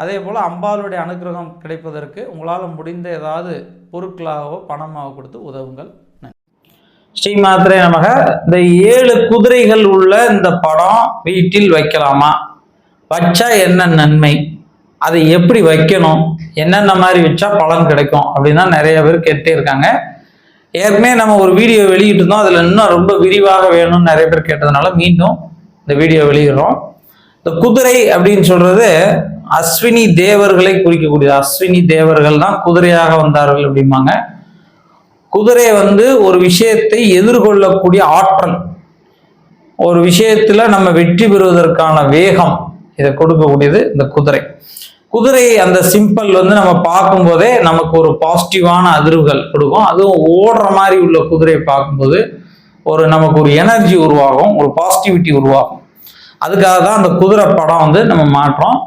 அதே போல் அம்பாளுடைய அனுகிரகம் கிடைப்பதற்கு உங்களால் முடிந்த ஏதாவது பொருட்களாகவோ பணமாக கொடுத்து உதவுங்கள். ஸ்ரீ மாத்திரை நமக. இந்த ஏழு குதிரைகள் உள்ள இந்த படம் வீட்டில் வைக்கலாமா? வச்சா என்ன நன்மை? அதை எப்படி வைக்கணும்? என்னென்ன மாதிரி வச்சா பலன் கிடைக்கும்? அப்படின்னு தான் நிறைய பேர் கேட்டே இருக்காங்க. ஏற்கனவே நம்ம ஒரு வீடியோ வெளியிட்டிருந்தோம் அதில் இன்னும் ரொம்ப விரிவாக வேணும்னு நிறைய பேர் கேட்டதுனால மீண்டும் இந்த வீடியோ வெளியிடுறோம். இந்த குதிரை அப்படின்னு சொல்றது அஸ்வினி தேவர்களை குறிக்கக்கூடியது. அஸ்வினி தேவர்கள் தான் குதிரையாக வந்தார்கள் அப்படிம்பாங்க. குதிரை வந்து ஒரு விஷயத்தை எதிர்கொள்ளக்கூடிய ஆற்றல். ஒரு விஷயத்துல நம்ம வெற்றி பெறுவதற்கான வேகம் இதை கொடுக்கக்கூடியது இந்த குதிரை. குதிரை அந்த சிம்பிள் வந்து நம்ம பார்க்கும்போதே நமக்கு ஒரு பாசிட்டிவான அதிர்வுகள் கொடுக்கும். அதுவும் ஓடுற மாதிரி உள்ள குதிரையை பார்க்கும்போது ஒரு நமக்கு ஒரு எனர்ஜி உருவாகும் ஒரு பாசிட்டிவிட்டி உருவாகும். அதுக்காக தான் அந்த குதிரை படம் வந்து நம்ம மாற்றோம்.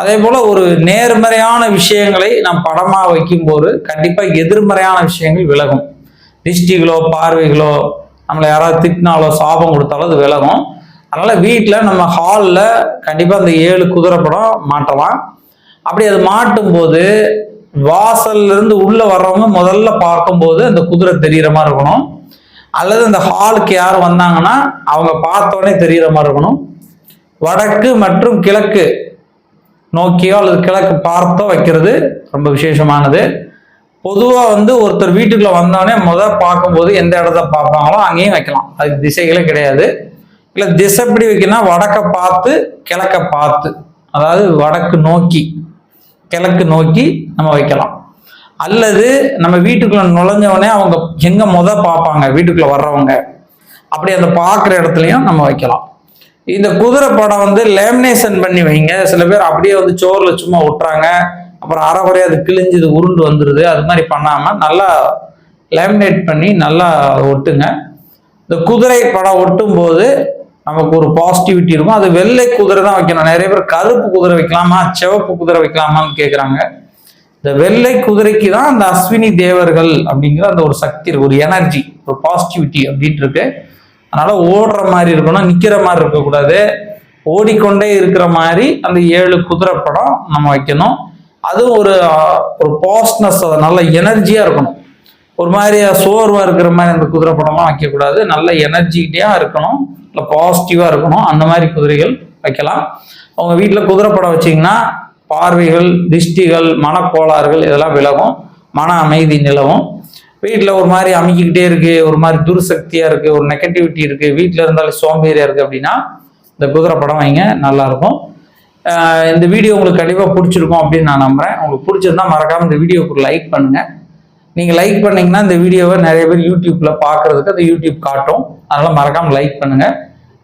அதே போல ஒரு நேர்மறையான விஷயங்களை நாம் படமாக வைக்கும்போது கண்டிப்பாக எதிர்மறையான விஷயங்கள் விலகும். திருஷ்டிகளோ பார்வைகளோ நம்மளை யாராவது திட்டினாலோ சாபம் கொடுத்தாலோ அது விலகும். அதனால் வீட்டில் நம்ம ஹாலில் கண்டிப்பாக அந்த ஏழு குதிரை படம் மாட்டலாம் அப்படி அது மாட்டும் போது உள்ளே இருந்து வர்றவங்க முதல்ல பார்க்கும்போது அந்த குதிரை தெரிகிற மாதிரி இருக்கணும். அல்லது அந்த ஹாலுக்கு யார் வந்தாங்கன்னா அவங்க பார்த்தோன்னே தெரிகிற மாதிரி இருக்கணும். வடக்கு மற்றும் கிழக்கு நோக்கியோ அல்லது கிழக்கு பார்த்தோ வைக்கிறது ரொம்ப விசேஷமானது. பொதுவாக வந்து ஒருத்தர் வீட்டுக்குள்ள வந்தோடனே முதல் பார்க்கும்போது எந்த இடத்த பார்ப்பாங்களோ அங்கேயும் வைக்கலாம். அதுக்கு திசைகளே கிடையாது. இல்லை திசை எப்படி வைக்கணும்னா வடக்க பார்த்து கிழக்க பார்த்து. அதாவது வடக்கு நோக்கி கிழக்கு நோக்கி நம்ம வைக்கலாம். அல்லது நம்ம வீட்டுக்குள்ள நுழைஞ்சவொடனே அவங்க எங்கே முத பார்ப்பாங்க வீட்டுக்குள்ள வர்றவங்க. அப்படி அந்த பார்க்குற இடத்துலையும் நம்ம வைக்கலாம். இந்த குதிரை படம் வந்து லேமினேஷன் பண்ணி வைங்க. சில பேர் அப்படியே வந்து சோறுல சும்மா விட்டுறாங்க. அப்புறம் அரைகுறையா அது கிழிஞ்சு உருண்டு வந்துடுது அது மாதிரி பண்ணாம நல்லா லேமினேட் பண்ணி நல்லா ஒட்டுங்க. இந்த குதிரை படம் ஒட்டும் போது நமக்கு ஒரு பாசிட்டிவிட்டி இருக்கும். அது வெள்ளை குதிரை தான் வைக்கணும். நிறைய பேர் கருப்பு குதிரை வைக்கலாமா சிவப்பு குதிரை வைக்கலாமான்னு கேட்குறாங்க இந்த வெள்ளை குதிரைக்கு தான் அந்த அஸ்வினி தேவர்கள் அப்படிங்கிற அந்த ஒரு சக்தி இருக்கு. ஒரு எனர்ஜி ஒரு பாசிட்டிவிட்டி அப்படின்ட்டு இருக்கு. அதனால ஓடுற மாதிரி இருக்கணும் நிக்கிற மாதிரி இருக்கக்கூடாது. ஓடிக்கொண்டே இருக்கிற மாதிரி அந்த ஏழு குதிரை படம் நம்ம வைக்கணும். அதுவும் ஒரு ஒரு பாஸ்ட்னஸ் நல்ல எனர்ஜியா இருக்கணும். ஒரு மாதிரி சோர்வா இருக்கிற மாதிரி அந்த குதிரை படம்லாம் வைக்கக்கூடாது. நல்ல எனர்ஜிட்டியா இருக்கணும். இல்லை பாசிட்டிவா இருக்கணும். அந்த மாதிரி குதிரைகள் வைக்கலாம். அவங்க வீட்டில் குதிரை படம் வச்சீங்கன்னா பார்வைகள் திஷ்டிகள் மனக்கோளாறுகள் இதெல்லாம் விலகும். மன அமைதி நிலவும். வீட்டில் ஒரு மாதிரி அமைக்கிக்கிட்டே இருக்கு ஒரு மாதிரி துர்சக்தியாக இருக்குது ஒரு நெகட்டிவிட்டி இருக்குது வீட்டில் இருந்தாலும் சோம்பேறியாக இருக்குது அப்படின்னா இந்த குதிரை படம் வைங்க நல்லாயிருக்கும் இந்த வீடியோ உங்களுக்கு கண்டிப்பாக பிடிச்சிருக்கும் அப்படின்னு நான் நம்புகிறேன் உங்களுக்கு பிடிச்சிருந்தா மறக்காமல் இந்த வீடியோக்கு லைக் பண்ணுங்கள் நீங்கள் லைக் பண்ணிங்கன்னா இந்த வீடியோவை நிறைய பேர் யூடியூப்பில் பார்க்கறதுக்கு அந்த யூடியூப் காட்டும். அதனால் மறக்காமல் லைக் பண்ணுங்கள்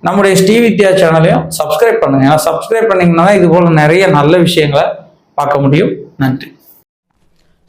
நம்முடைய ஸ்ரீவித்யா சேனலையும் சப்ஸ்கிரைப் பண்ணுங்கள் ஏன்னா சப்ஸ்கிரைப் பண்ணிங்கன்னா தான் இது போல் நிறைய நல்ல விஷயங்களை பார்க்க முடியும். நன்றி.